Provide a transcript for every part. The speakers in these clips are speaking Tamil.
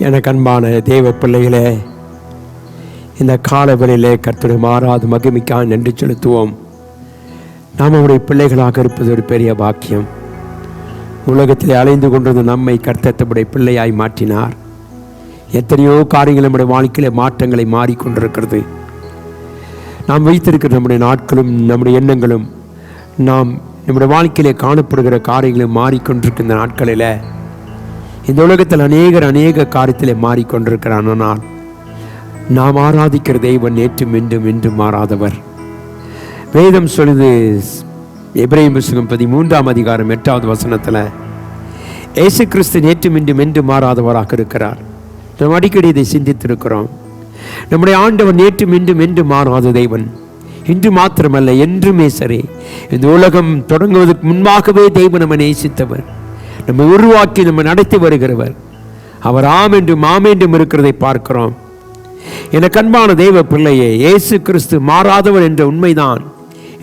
எனக்கு அன்பான தேவ பிள்ளைகளே இந்த காலவெளியிலே கர்த்தரை மாறாது மகிமிக்காக நன்றி செலுத்துவோம். நாம் அவருடைய பிள்ளைகளாக இருப்பது ஒரு பெரிய பாக்கியம். உலகத்தில் அலைந்து கொண்டிருந்த நம்மை கர்த்தத்தமுடைய பிள்ளையாய் மாற்றினார். எத்தனையோ காரியங்கள் நம்முடைய வாழ்க்கையில மாற்றங்களை மாறிக்கொண்டிருக்கிறது. நாம் வைத்திருக்கிற நம்முடைய நாட்களும் நம்முடைய எண்ணங்களும் நாம் நம்முடைய வாழ்க்கையிலே காணப்படுகிற காரியங்களும் மாறிக்கொண்டிருக்கிற நாட்களில் இந்த உலகத்தில் அநேகர் அநேக காரியத்திலே மாறிக்கொண்டிருக்கிறான் ஆனால் நாம் ஆராதிக்கிற தெய்வம் நேற்று இன்றும் இன்றும் மாறாதவர். வேதம் சொல்லுது எப்ரேம் புஸ்தகம் பதிமூன்றாம் அதிகாரம் எட்டாவது வசனத்தில் இயேசு கிறிஸ்து நேற்றும் இன்றும் என்று மாறாதவராக இருக்கிறார். நாம் அடிக்கடி இதை சிந்தித்திருக்கிறோம். நம்முடைய ஆண்டவர் நேற்றும் இன்றும் என்று மாறாத தெய்வன் இன்று மாத்திரமல்ல என்றுமே சரி. இந்த உலகம் தொடங்குவதற்கு முன்பாகவே தெய்வம் நம்ம நேசித்தவர். நம்ம உருவாக்கி நம்ம நடத்தி வருகிறவர். அவர் ஆம் என்றும் ஆம் என்றும் இருக்கிறதை பார்க்கிறோம். என கண்பான தெய்வ பிள்ளையே இயேசு கிறிஸ்து மாறாதவர் என்ற உண்மைதான்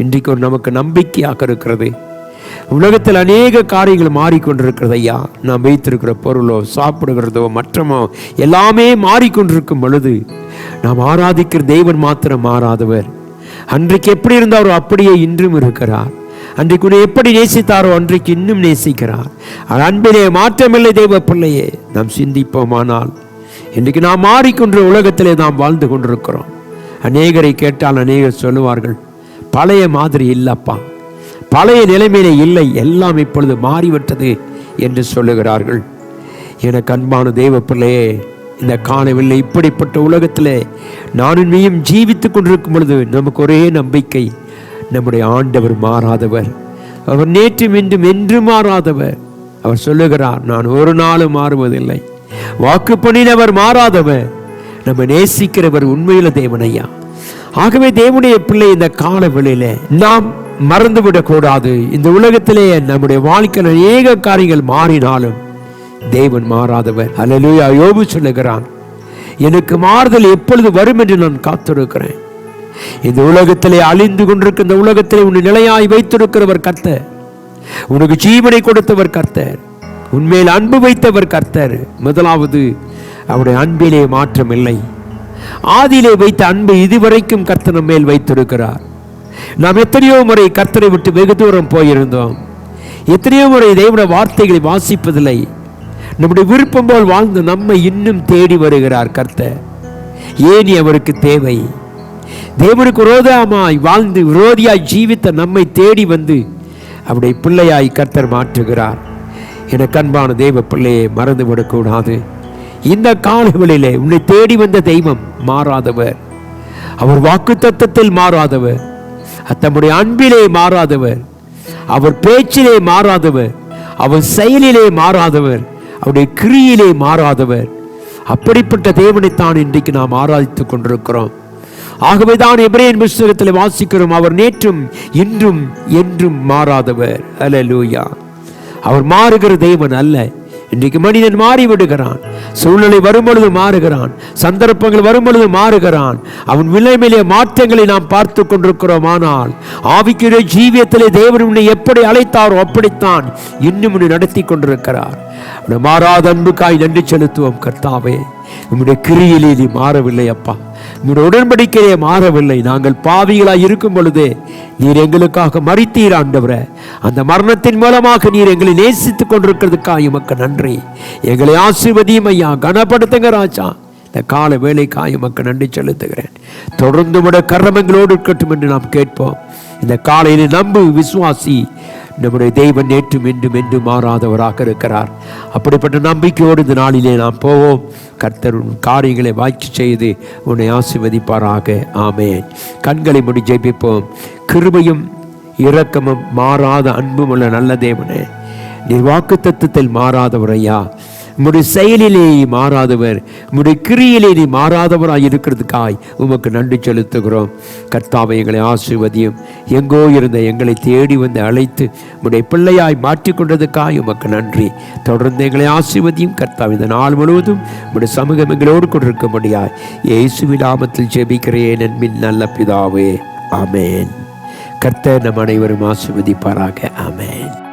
இன்றைக்கு ஒரு நமக்கு நம்பிக்கையாக இருக்கிறது. உலகத்தில் அநேக காரியங்கள் மாறிக்கொண்டிருக்கிறது ஐயா. நாம் வைத்திருக்கிற பொருளோ சாப்பிடுகிறதோ மற்றமோ எல்லாமே மாறிக்கொண்டிருக்கும் பொழுது நாம் ஆராதிக்கிற தெய்வன் மாத்திரம் மாறாதவர். அன்றைக்கு எப்படி இருந்தாரோ அப்படியே இன்றும் இருக்கிறார். அன்றைக்கு உன்னை எப்படி நேசித்தாரோ அன்றைக்கு இன்னும் நேசிக்கிறார். அன்பிலே மாற்றமில்லை தெய்வ பிள்ளையே நாம் சிந்திப்போமானால். இன்றைக்கு நாம் மாறிக்கொன்ற உலகத்திலே நாம் வாழ்ந்து கொண்டிருக்கிறோம். அநேகரை கேட்டால் அநேகர் சொல்லுவார்கள் பழைய மாதிரி இல்லப்பா. பழைய நிலைமையிலே இல்லை எல்லாம் இப்பொழுது மாறிவிட்டது என்று சொல்லுகிறார்கள். எனக்கு அன்பான தெய்வ பிள்ளையே இந்த காணவில்லை இப்படிப்பட்ட உலகத்திலே நானும் நீயும் ஜீவித்துக் கொண்டிருக்கும் பொழுது நமக்கு ஒரே நம்பிக்கை. நம்முடைய ஆண்டவர் மாறாதவர். அவர் நேற்றும் இன்றும் என்று மாறாதவர். அவர் சொல்லுகிறார் நான் ஒரு நாளும் மாறுவதில்லை. வாக்கு பண்ணினவர் மாறாதவர். நம்ம நேசிக்கிறவர் உண்மையில தேவனையா ஆகவே தேவனுடைய பிள்ளை இந்த கால வெளியில நாம் மறந்துவிடக் கூடாது இந்த உலகத்திலே நம்முடைய வாழ்க்கையில் அநேக காரியங்கள் மாறினாலும் தேவன் மாறாதவர். அல்லலூயா யோபு சொல்லுகிறான் எனக்கு மாறுதல் எப்பொழுது வரும் என்று நான் காத்திருக்கிறேன். இந்த உலகத்திலே அழிந்து கொண்டிருக்கிற இந்த உலகத்திலே உன்னை நிலையாய் வைத்திருக்கிறவர் கர்த்தர். உனக்கு ஜீவனை கொடுத்தவர் கர்த்தர். உன்மேல் அன்பு வைத்தவர் கர்த்தர். முதலாவது அவருடைய அன்பிலே மாற்றம் இல்லை. ஆதியிலே வைத்த அன்பு இதுவரைக்கும் கர்த்தர் மேல் வைத்திருக்கிறார். நாம் எத்தனையோ முறை கர்த்தரை விட்டு வெகு தூரம் போயிருந்தோம். எத்தனையோ முறை தேவனுடைய வார்த்தைகளை வாசிப்பதில்லை. நம்முடைய விருப்பம் போல் வாழ்ந்து நம்மை இன்னும் தேடி வருகிறார் கர்த்தர். ஏனி அவருக்கு தேவை? தேவனுக்கு விரோதமாய் வாழ்ந்து விரோதியாய் ஜீவித்த நம்மை தேடி வந்து அவருடைய பிள்ளையாய் கர்த்தர் மாற்றுகிறார். எனக்கு அன்பான தெய்வ பிள்ளையை மறந்து விடக்கூடாது. இந்த காலங்களிலே உன்னை தேடி வந்த தெய்வம் மாறாதவர். அவர் வாக்கு தத்தத்தில் மாறாதவர் தம்முடைய அன்பிலே மாறாதவர். அவர் பேச்சிலே மாறாதவர். அவர் செயலிலே மாறாதவர். அவருடைய கிரியிலே மாறாதவர். அப்படிப்பட்ட தேவனைத்தான் இன்றைக்கு நாம் ஆராதித்துக் கொண்டிருக்கிறோம். ஆகவே தான் புஸ்தகத்தில் வாசிக்கிறோம். அவர் நேற்றும் இன்றும் என்றும் மாறாதவர். அல்லேலூயா அவர் மாறுகிற தேவன் அல்ல. இன்றைக்கு மனிதன் மாறிவிடுகிறான். சூழ்நிலை வரும்பொழுது மாறுகிறான். சந்தர்ப்பங்கள் வரும்பொழுது மாறுகிறான். அவன் விலைமையிலே மாற்றங்களை நாம் பார்த்து கொண்டிருக்கிறோம். ஆனால் ஆவிக்குரிய ஜீவியத்திலே தேவன் உன்னை எப்படி அழைத்தாரோ அப்படித்தான் இன்னும் உன்னை நடத்தி கொண்டிருக்கிறார். மாறாத அன்புக்காய் நன்றி செலுத்துவோம் கர்த்தாவே. உம்முடைய கிரியிலே நீ மாறவில்லை அப்பா. உம்முடைய உடன்படிக்கையே மாறவில்லை. நாங்கள் பாவிகளாய் இருக்கும் பொழுதே நீர் எங்களுக்காக மறித்தீர் ஆண்டவரே. அந்த மரணத்தின் மூலமாக நீர் எங்களை நேசித்துக் கொண்டிருக்கிறதுக்காக உமக்கு நன்றி. எங்களை ஆசிர்வதியும் ஐயா கனப்படுத்துங்க ராஜா. இந்த கால வேலைக்காக உமக்கு நன்றி செலுத்துகிறேன். தொடர்ந்து உடைய கர்மங்களோடு இருக்கட்டும் என்று நாம் கேட்போம். இந்த காலையில் நம்பு விசுவாசி நம்முடைய தெய்வன் நேற்றும் என்றும் என்று மாறாதவராக இருக்கிறார். அப்படிப்பட்ட நம்பிக்கையோடு இந்த நாளிலே நாம் போவோம். கர்த்தர் உன் காரியங்களை வாய்ச்சி செய்து உன்னை ஆசிர்வதிப்பாராக. ஆமேன். கண்களை முடி ஜெபிப்போம். கிருபையும் இரக்கமும் மாறாத அன்பும் உள்ள நல்ல தேவனே நீர் வாக்கு தத்துவத்தில் மாறாதவரையா? உம்முடைய செயலிலே மாறாதவர் உம்முடைய கிரியிலே நீ மாறாதவராய் இருக்கிறதுக்காய் உமக்கு நன்றி செலுத்துகிறோம். கர்த்தாவை எங்களை ஆசிர்வதியும். எங்கோ இருந்த எங்களை தேடி வந்து அழைத்து உம்முடைய பிள்ளையாய் மாற்றிக்கொண்டதுக்காய் உமக்கு நன்றி. தொடர்ந்து எங்களை ஆசிர்வதியும். கர்த்தாவை இந்த நாள் முழுவதும் உம்முடைய சமூகம் எங்களோடு கொண்டிருக்க முடியாது இயேசு விலாமத்தில் ஜெபிக்கிறேன் என்பின் நல்ல பிதாவே. ஆமேன். கர்த்தர் நம் அனைவரும் ஆசிர்வதிப்பாராக. ஆமேன்.